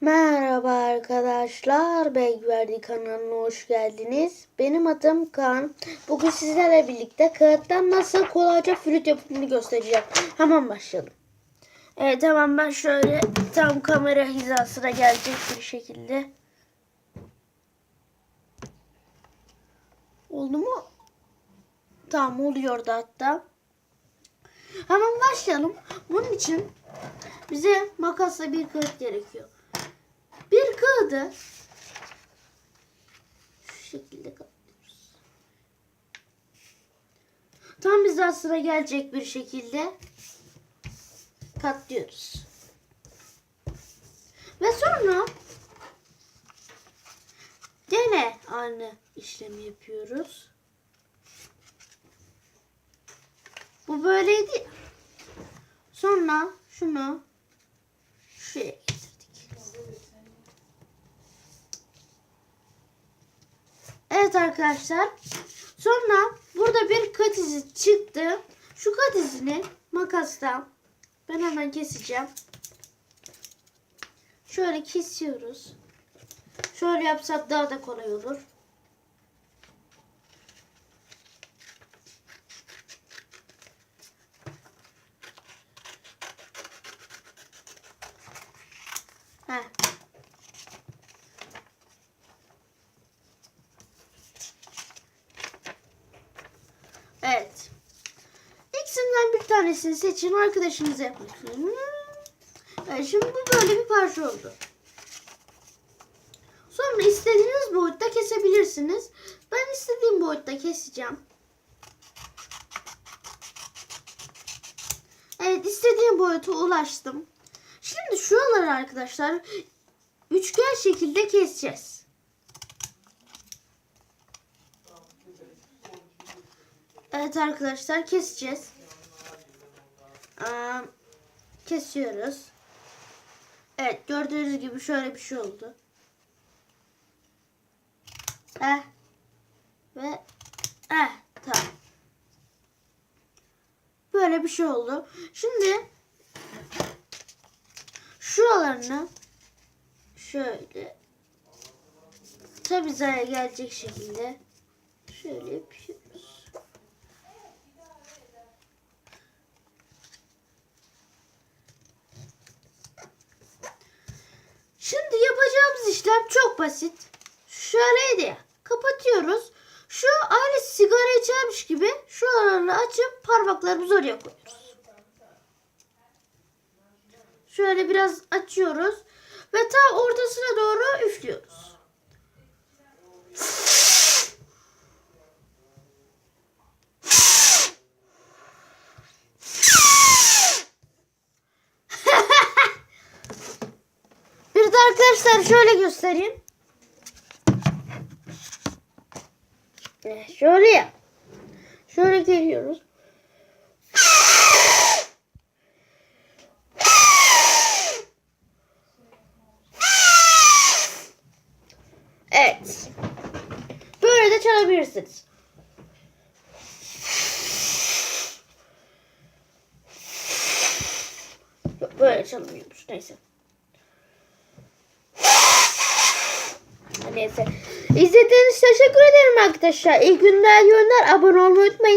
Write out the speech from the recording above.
Merhaba arkadaşlar, Bekverdi kanalına hoş geldiniz. Benim adım Kaan. Bugün sizlerle birlikte kağıttan nasıl kolayca flüt yapımını göstereceğim. Hemen başlayalım. Evet hemen ben şöyle tam kamera hizasına gelecek bir şekilde. Oldu mu? Tamam oluyordu hatta. Hemen başlayalım. Bunun için bize makasla bir kağıt gerekiyor. Kağıdı şu şekilde katlıyoruz. Tam bize sıra gelecek bir şekilde katlıyoruz. Ve sonra gene aynı işlemi yapıyoruz. Bu böyleydi. Sonra şunu şuraya Evet arkadaşlar. Sonra burada bir kat izi çıktı. Şu kat izini makasla ben hemen keseceğim. Şöyle kesiyoruz. Şöyle yapsak daha da kolay olur. Heh. Evet. İkisinden bir tanesini seçin. Arkadaşınıza yapın. Evet, şimdi bu böyle bir parça oldu. Sonra istediğiniz boyutta kesebilirsiniz. Ben istediğim boyutta keseceğim. Evet istediğim boyuta ulaştım. Şimdi şuraları arkadaşlar üçgen şekilde keseceğiz. Evet arkadaşlar keseceğiz. Kesiyoruz. Evet gördüğünüz gibi şöyle bir şey oldu. Eh. Ve eh tamam. Böyle bir şey oldu. Şimdi şuralarını şöyle tabi hizaya gelecek şekilde şöyle yapıyoruz. Şimdi yapacağımız işlem çok basit. Şöyleydi ya. Kapatıyoruz. Şu aynı sigara içermiş gibi şu araları açıp parmaklarımızı oraya koyuyoruz. Şöyle biraz açıyoruz ve ta ortasına doğru üflüyoruz. Bir de arkadaşlar şöyle göstereyim. Şöyle ya. Şöyle geliyoruz. Evet. Böyle de çalabilirsiniz. Böyle çalınıyormuş. Neyse. Neyse. İzlediğiniz teşekkür ederim arkadaşlar. İyi günler, iyi günler. Abone olmayı unutmayın.